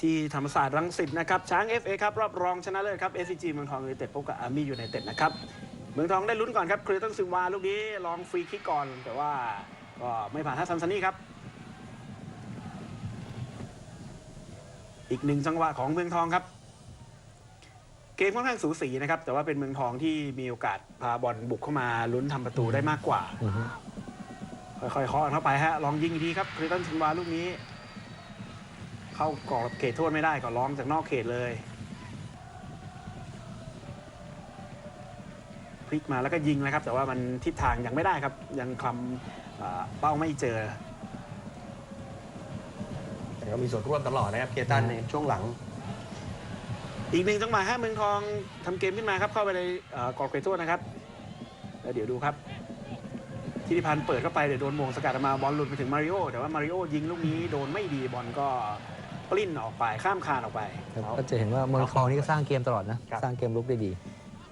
ที่ธรรมศาสตร์รังสิตนะครับช้าง FA ครับรอบรองชนะเลิศครับ SCG เมืองทองยูไนเต็ดพบกับอาร์มี่ยูไนเต็ดนะครับเมืองทองได้ลุ้นก่อนครับคริสตันซิลวาลูกนี้ลองฟรีคิกก่อน แต่ว่าก็ไม่ผ่านทัสซันซานี่ครับ อีกหนึ่งจังหวะของเมืองทองครับ เกมค่อนข้างสูสีนะครับ แต่ว่าเป็นเมืองทองที่มีโอกาสพาบอลบุกเข้ามาลุ้นทำประตูได้มากกว่าอือฮึค่อยๆเคาะเข้าไปฮะลองยิงอีกทีครับคริสตันซินวาลูกนี้ เข้ากรอบเขตโทษไม่ได้ก็ร้องจากนอกเขตเลย พลิกมาแล้วก็ยิงนะครับ แต่ว่ามันทิศทางยังไม่ได้ครับ ยังคลำเอ่อเป้าไม่เจอ แต่ก็มีส่วนร่วมตลอดนะครับเคตันในช่วงหลัง อีกหนึ่งจังหวะฮะเมืองทองทำเกมขึ้นมาครับเข้าไปในเอ่อกรอบเขตโทษนะครับแล้วเดี๋ยวดูครับทิติพันธ์เปิดเข้าไปเดี๋ยวโดนโมงสกัดออกมาบอลหลุดไปถึงมาริโอแต่ว่ามาริโอยิงลูกนี้โดนไม่ดีบอลก็ ปลิ้นออกไปข้ามคานออกไป ครับก็จะเห็นว่าเมืองทองนี่ก็สร้างเกมตลอดนะ ครับ สร้างเกมลุกได้ดี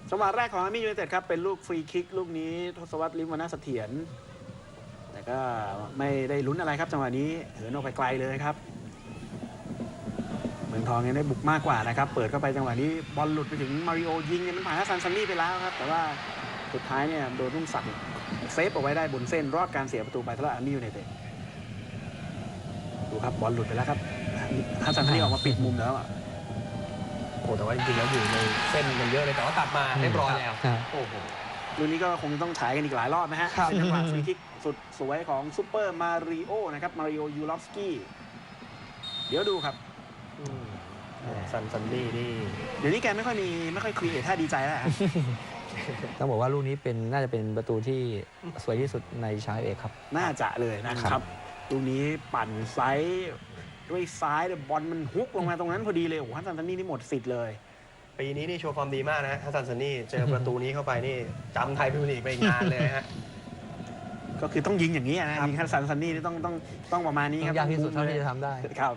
จังหวะแรกของอาร์มี่ยูไนเต็ดครับ เป็นลูกฟรีคิก ลูกนี้ทศวรรษลิมวนาเสถียรแต่ก็ไม่ได้ลุ้นอะไรครับ จังหวะนี้เหินออกไปไกลเลยครับ เมืองทองยังได้บุกมากกว่านะครับ เปิดเข้าไปจังหวะนี้บอลหลุดไปถึงมาริโอยิงเนี่ยมันผ่านฮัสซันซันนี่ไปแล้วครับ แต่ว่าสุดท้ายเนี่ยโดนรุ่งศักดิ์เซฟเอาไว้ได้บนเส้นรอดการเสียประตูไปสำหรับอาร์มี่ยูไนเต็ดดูครับบอลหลุดไปแล้วครับ ฮัสซันซันนี่ออกมาปิดมุมแล้วอะโอ้แต่ว่าจริงๆแล้วอยู่ในเส้นมันเยอะเลยแต่ว่าตัดมาเรียบร้อยแล้วครับโอ้โหลูกนี้ก็คงต้องฉายกันอีกหลายรอบนะฮะครับเป็นจังหวะฟรีคิกสุดสวยของซูเปอร์มาริโอนะครับมาริโอยูลอฟสกี้เดี๋ยวดูครับอืมซันซันนี่นี่เดี๋ยวนี้แกไม่ค่อยมีไม่ค่อยครีเอทท่าดีใจแล้วฮะต้องบอกว่าลูกนี้เป็นน่าจะเป็นประตูที่สวยที่สุดในช้างเอกครับ น่าจะเลยนะคครัรับบลูกนี้ปั่นไซส์ ด้วยซ้ายแต่บอลมันฮุกลงมาตรงนั้นพอดีเลยโอ้โหฮัสซันซันนี่นี่หมดสิทธิ์เลย ปีนี้นี่โชว์ความดีมากนะฮะฮัสซันซันนี่เจอประตูนี้เข้าไปนี่จำไทยพิมยร์ลีกไปอีกนานเลยนะฮะก็คือต้องยิงอย่างนี้นะยิงฮัสซันซันนี่นี่ต้องต้องต้องประมาณนี้ครับยากที่สุดต้องเท่าบูมลที่ยจะทำได้ครับ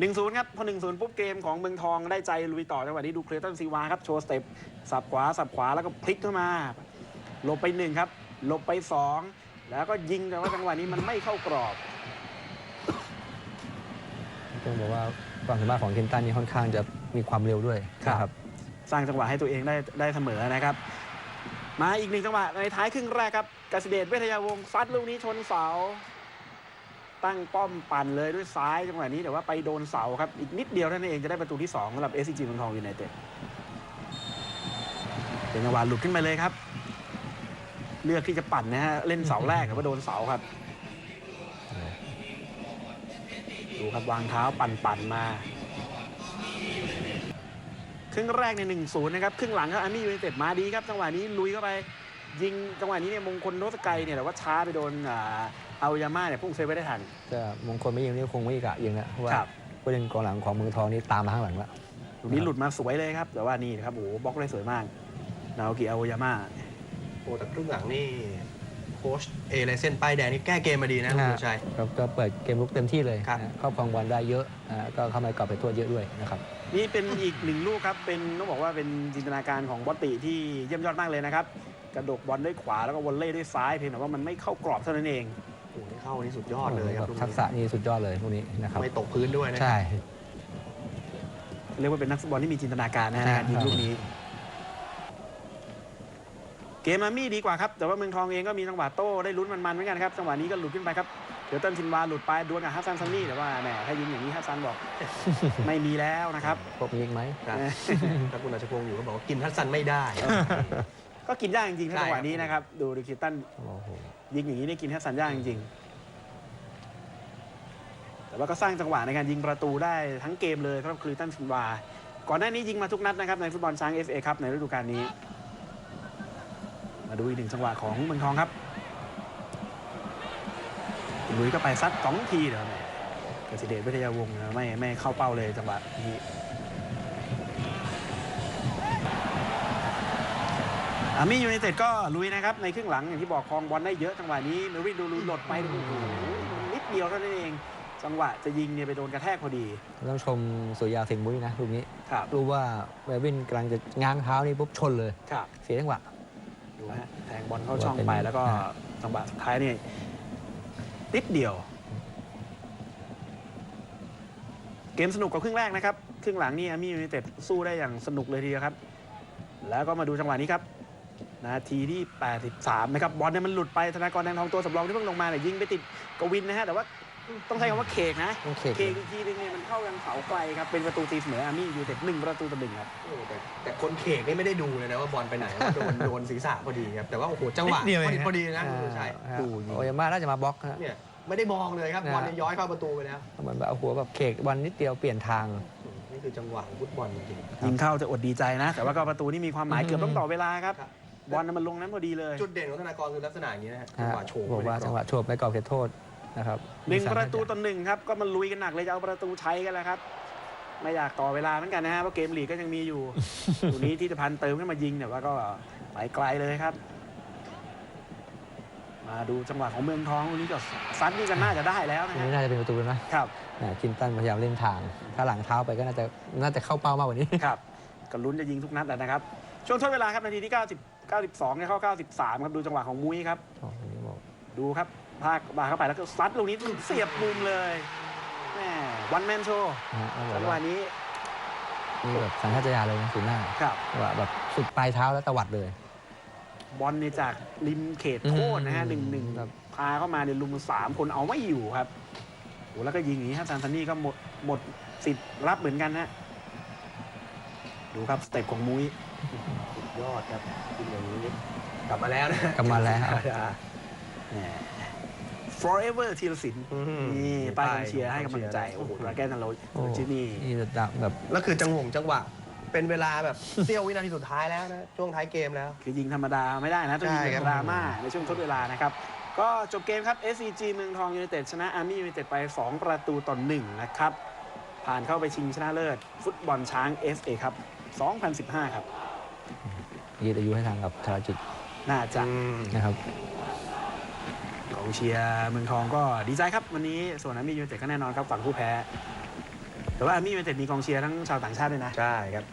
หนึ่งศูนย์ครับพอหนึ่งศูนย์ปุ๊บเกมของเมืองทองได้ใจลุยต่อจังหวะนี้ดูเครตันซีวาครับโชว์สเต็ปสับขวาสับขวาแล้วก็พลิกเข้ามาหลบไปหนึ่งครับหลบไปสองแล้วก็ยิงแต่ว่าจังหวะนี้มันไม่เข้ากรอบ ต้องบอกว่าความสามารถของเคนตันนี่ค่อนข้างจะมีความเร็วด้วยครับนะครับ สร้างจังหวะให้ตัวเองได้ได้เสมอนะครับ มาอีกหนึ่งจังหวะในท้ายครึ่งแรกครับกสิเดชเวทยาวงศ์ซัดลูกนี้ชนเสา ตั้งป้อมปั่นเลยด้วยซ้ายจังหวะนี้แต่ว่าไปโดนเสาครับ อีกนิดเดียวเท่านั้นเองจะได้ประตูที่สองสำหรับ SCG เมืองทองยูไนเต็ดเป็นจังหวะหลุดขึ้นไปเลยครับ เลือกที่จะปั่นนะฮะเล่นเสาแรกแต่ว่าโดนเสาครับ ดูครับวางเท้าปั่นปั่นๆมา ครึ่งแรกในหนึ่งศูนย์นะครับ ครึ่งหลังครับอาร์มี่ยูไนเต็ดมาดีครับ จังหวะนี้ลุยเข้าไป ยิงจังหวะนี้เนี่ยมงคลโนสไกยเนี่ยแต่ว่าช้าไปโดนอ่าเอายาม่าเนี่ยพุ่งเซฟไว้ได้ทันจะมงคลไม่ยิงนี่คงไม่กะยิงแล้วเพราะว่าครับผู้เล่นกองหลังของเมืองทองนี่ตามมาข้างหลังแล้วลูกนี้หลุดมาสวยเลยครับ แต่ว่านี่นะครับโอ้โหบล็อกได้สวยมากนาโอกิเอายาม่าโอ้แต่ครึ่งหลังนี่โค้ชเอเลเซนป้ายแดงนี่แก้เกมมาดีนะคุณสุชัย ครับก็เปิดเกมลุกเต็มที่เลยครับ นะครอบครองบอลได้เยอะอ่าก็เข้ามากรอบไปตัวเยอะด้วยนะครับ นี่เป็นอีกหนึ่งลูกครับ เป็นต้องบอกว่าเป็นจินตนาการของบอตติที่เยี่ยมยอดมากเลยนะครับ กระดกบอลด้วยขวาแล้วก็วอลเล่ด้วยซ้ายเพียงแต่ว่ามันไม่เข้ากรอบเท่านั้นเอง โอ้นี่เข้านี่สุดยอดเลยครับทักษะนี่สุดยอดเลยพวกนี้นะครับ ไม่ตกพื้นด้วยนะใช่ เรียกว่าเป็นนักฟุตบอลที่มีจินตนาการนะฮะในการยิงลูกนี้ เกมอาร์มี่ดีกว่าครับ แต่ว่าเมืองทองเองก็มีจังหวะโต้ได้ลุ้นมันๆเหมือนกันครับ จังหวะนี้ก็หลุดขึ้นไปครับ เดี๋ยวเต้นซินวาหลุดไปดวลกับฮัสซันซันนี่แต่ว่าแหมถ้ายิงอย่างนี้ฮัสซันบอก ไม่มีแล้วนะครับพวกมีอีกไหมครับถ้าคุณอาชพงศ์อยู่ก็บอกว่ากินทัสซันไม่ได้ ก็กินยากจริงๆถ้าใช่จังหวะครับนี้นะครับ ดูดูคิตันโอ้โหยิงอย่างนี้ได้กินฮัสซันยากจริงๆ แต่ว่าก็สร้างจังหวะในการยิงประตูได้ทั้งเกมเลยสำหรับคลีตันซินวา ก่อนหน้านี้ยิงมาทุกนัดนะครับในฟุตบอลช้าง FA ครับในฤดูกาลนี้ มาดูอีกหนึ่งจังหวะของเมืองทองครับลุยก็ไปซัดสองทีเดี๋ยวแหมกสิเดชวิทยาวงศ์นะไม่ไม่เข้าเป้าเลยจังหวะนี้อาร์มี่ยูไนเต็ดก็ลุยนะครับ ในครึ่งหลังอย่างที่บอกครองบอลได้เยอะจังหวะนี้เมรินดูลุยหลดไปโอ้โหนิดเดียวเท่านั้นเอง จังหวะจะยิงเนี่ยไปโดนกระแทกพอดี ต้องชมสุริยาสิงห์มุ้ยนะลูกนี้ครับรู้ว่าเวลวินกำลังจะง้างเท้านี่ปุ๊บชนเลยครับเสียจังหวะ ดูฮะแทงบอลเข้าช่องไปว่าเป็นแล้วก็อ่าจังหวะสุดท้ายนี่นิดเดียว เกมสนุกกว่าครึ่งแรกนะครับ ครึ่งหลังนี่อาร์มี่ยูไนเต็ดสู้ได้อย่างสนุกเลยทีเดียวครับ แล้วก็มาดูจังหวะนี้ครับ นาทีที่ 83 นะครับ บอลเนี่ยมันหลุดไปธนากรแดงทองตัวสำรองที่เพิ่งลงมาเนี่ยยิงไปติดกวินนะฮะแต่ว่า ต้องใช้คำว่าเคกนะต้องเคกเคก อีกทีนึงเนี่ยมันเข้ายังเสาไกลครับ เป็นประตูตีเสมออาร์มี่ยูไนเต็ดหนึ่งประตูต่อหนึ่งครับ โอ้แต่แต่คนเขกนี่ไม่ได้ดูเลยนะว่าบอลไปไหนว่าโดนโดนศีรษะพอดีครับ แต่ว่าโอ้โหจังหวะนิดเดียวเองพอดีนะพอดีนะคุณชัยอ่าดูยิง โอยาม่าน่าจะมาบล็อกนะเนี่ยไม่ได้มองเลยครับนะ บอลเนี่ยย้อยเข้าประตูไปแล้วเหมือนแบบเอาหัวแบบเคกบอลนิดเดียวเปลี่ยนทาง อืมนี่คือจังหวะฟุตบอลจริง ยิงเข้าจะอดดีใจนะ แต่ว่าก็ประตูนี่มีความหมายอืม เกือบต้องต่อเวลาครับ ครับ บอลน่ะมันลงนั้นพอดีเลย ๆจุดเด่นของธนากรคือลักษณะอย่างนี้นะฮะจังฮะหวะโฉบบอกว่าไปในกรบจังหวะโฉบไปกรอบเขตโทษ นะครับหนึ่งประตูต่อหนึ่งครับก็มันลุยกันหนักเลยจะเอาประตูใช้กันแล้วครับ ไม่อยากต่อเวลาเหมือนกันนะฮะเพราะเกมลีกก็ยังมีอยู่ตัวนี้ที่จะพันธ์เติมขึ้นมายิงเนี่ยว่าก็ไปไกลเลยครับ มาดูจังหวะของเมืองทองวันนี้ก็ซัดนี่กันน่าจะได้แล้วอันะนฮะนี้น่าจะเป็นประตูนะครับอ่าคินตันพยายามเล่นทาง ถ้าหลังเท้าไปก็น่าจะน่าจะเข้าเป้ามากกว่านี้ครับก็ลุ้นจะยิงทุกนัดแหละนะครับช่วงทดเวลาครับนาทีที่ 90 92เนี่ยเข้า 93 ครับ ดูจังหวะของมุ้ยครับอ๋ออันนี้บอกดูครับ พากบาเข้าไปแล้วก็ซัดลูกนี้เสียบมุมเลยแม่วันแมนโชว์นะฮะต้องบอจักงหวะว่านี้นี่แบบสัญชาตญาณเลยนะศูนย์หน้าครับ ว่าแบบสุดปลายเท้าแล้วตวัดเลย บอลเนี่ยจากริมเขตโทษนะฮะอืมหนึ่งหนึ่งครับ พาเข้ามาในยลุมสามคนเอาไม่อยู่ครับโอ้แล้วก็ยิงอย่างนี้ฮะซานซานี่ก็หมดหมดสิทธิ์รับเหมือนกันฮะดูครับสเต็ปของมุ้ยสุดยอดครับยิงอย่างนี้กลับมาแล้วนะกลับมาแล้ว แหม forever ธีรศิลป์อืมนี่ป้ายกองเชียร์ให้กำลังใจ โอ้โหราแกนนันโรโอ้จินี่ นี่จะดับแบบ แล้วคือจังหวงจังหวะ เป็นเวลาแบบ เสี้ยววินาทีสุดท้ายแล้วนะ ช่วงท้ายเกมแล้ว คือยิงธรรมดาไม่ได้นะต้องยิงใช่แบครับบ ดราม่าในช่วงทดเวลานะครับ ก็จบเกมครับ SCG เมืองทองยูไนเต็ดชนะอาร์มี่ยูไนเต็ดไป 2 ประตูต่อ1นะครับ ผ่านเข้าไปชิงชนะเลิศ ฟุตบอลช้าง FA ครับ 2015 ครับ ยืดอายุให้ทางกับชาจิตน่าจะนะครับก องเชียร์เมืองทองก็ดีใจครับ วันนี้ส่วนอาร์มี่ยูเนเต็ดก็แน่นอนครับฝั่งผู้แพ้ แต่ว่าอาร์มี่ยูเนเต็ดมีกองเชียร์ทั้งชาวต่างชาติด้วยนะ ใช่ครับ